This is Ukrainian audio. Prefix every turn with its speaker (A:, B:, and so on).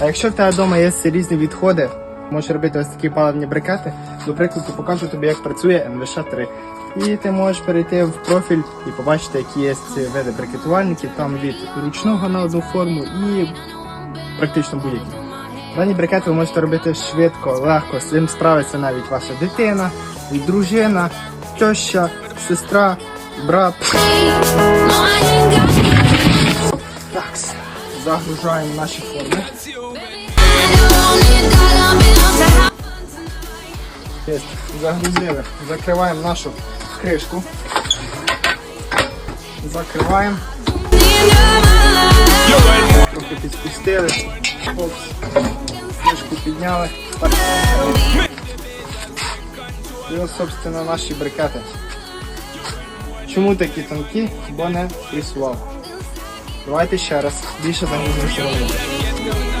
A: А якщо в тебе вдома є різні відходи, можеш робити ось такі паливні брикети. До прикладу, покажу тобі, як працює НВШ-3. І ти можеш перейти в профіль і побачити, які є ці види брикетувальників, там від ручного на одну форму і практично будь-які. Дані брикети ви можете робити швидко, легко, з цим справиться навіть ваша дитина, дружина, теща, сестра, брат. Загружаємо наші форми. Загрузили. Закриваємо нашу кришку. Закриваємо. Трохи підспустили. Опс. Кришку підняли. І ось, собственно, наші брикети. Чому такі тонкі? Бо не присував. Давайте ще раз більше за мені.